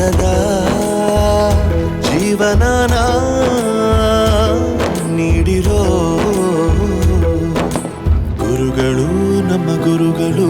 ಚಂದದ ಜೀವನನ ನೀಡಿರೋ ಗುರುಗಳು ನಮ್ಮ ಗುರುಗಳು.